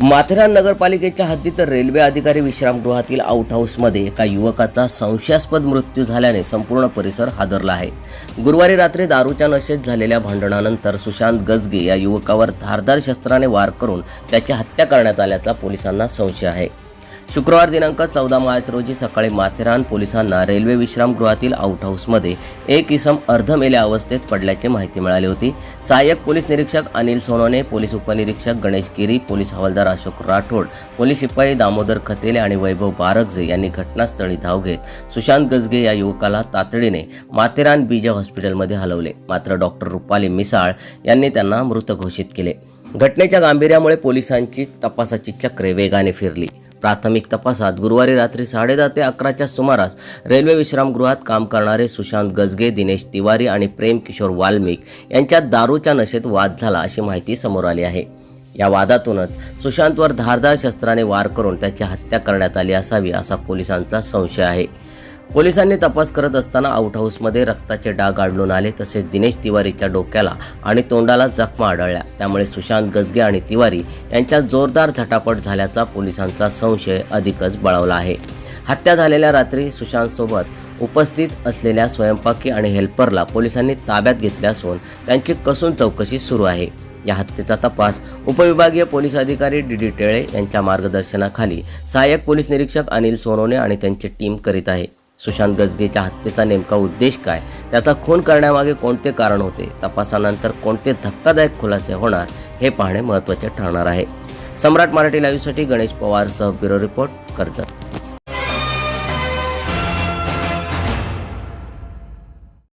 माथेरान नगरपालिकेच्या हद्दीत रेल्वे अधिकारी विश्रामगृहातील आउटहाऊसमध्ये एका युवकाचा संशयास्पद मृत्यू झाल्याने संपूर्ण परिसर हादरला आहे. गुरुवारी रात्री दारूच्या नशेत झालेल्या भांडणानंतर सुशांत गजगे या युवकावर धारदार शस्त्राने वार करून त्याची हत्या करण्यात आल्याचा पोलिसांना संशय आहे. शुक्रवार दिनांक चौदा मार्च रोजी सकाळी माथेरान पोलिसांना रेल्वे विश्रामगृहातील आउटहाऊसमध्ये एक इसम अर्धमेल्या अवस्थेत पडल्याची माहिती मिळाली होती. सहाय्यक पोलीस निरीक्षक अनिल सोनोने पोलीस उपनिरीक्षक गणेश गिरी पोलीस हवालदार अशोक राठोड पोलीस शिपाई दामोदर खतेले आणि वैभव बारगजे यांनी घटनास्थळी धाव घेत सुशांत गजगे या युवकाला तातडीने माथेरान बीजे हॉस्पिटलमध्ये हलवले. मात्र डॉक्टर रुपाली मिसाळ यांनी त्यांना मृत घोषित केले. घटनेच्या गांभीर्यामुळे पोलिसांची तपासाची चक्रे वेगाने फिरली. प्राथमिक तपासात गुरुवारी रात्री साडेदहा ते अकराच्या सुमारास रेल्वे विश्रामगृहात काम करणारे सुशांत गजगे दिनेश तिवारी आणि प्रेम किशोर वाल्मिक यांच्यात दारूच्या नशेत वाद झाला अशी माहिती समोर आली आहे. या वादातूनच सुशांतवर धारदार शस्त्राने वार करून त्याची हत्या करण्यात आली असावी असा पोलिसांचा संशय आहे. पोलिसांनी तपास करत असताना आउटहाऊसमध्ये रक्ताचे डाग आढळून आले तसेच दिनेश तिवारीच्या डोक्याला आणि तोंडाला जखमा आढळल्या. त्यामुळे सुशांत गजगे आणि तिवारी यांच्या जोरदार झटापट झाल्याचा पोलिसांचा संशय अधिकच बळावला आहे. हत्या झालेल्या रात्री सुशांतसोबत उपस्थित असलेल्या स्वयंपाकी आणि हेल्परला पोलिसांनी ताब्यात घेतले असून त्यांची कसून चौकशी सुरू आहे. या हत्येचा तपास उपविभागीय पोलीस अधिकारी डी डी टेळे यांच्या मार्गदर्शनाखाली सहाय्यक पोलीस निरीक्षक अनिल सोनोने आणि त्यांची टीम करीत आहे. सुशांत गजगेच्या हत्येचा नेमका उद्देश काय? त्याचा खून करण्यामागे कोणते कारण होते? तपासानंतर कोणते धक्कादायक खुलासे होणार हे पाहणे महत्त्वाचे ठरणार आहे. सम्राट मराठी लाईव्हसाठी गणेश पवारसह ब्युरो रिपोर्ट कर्जत.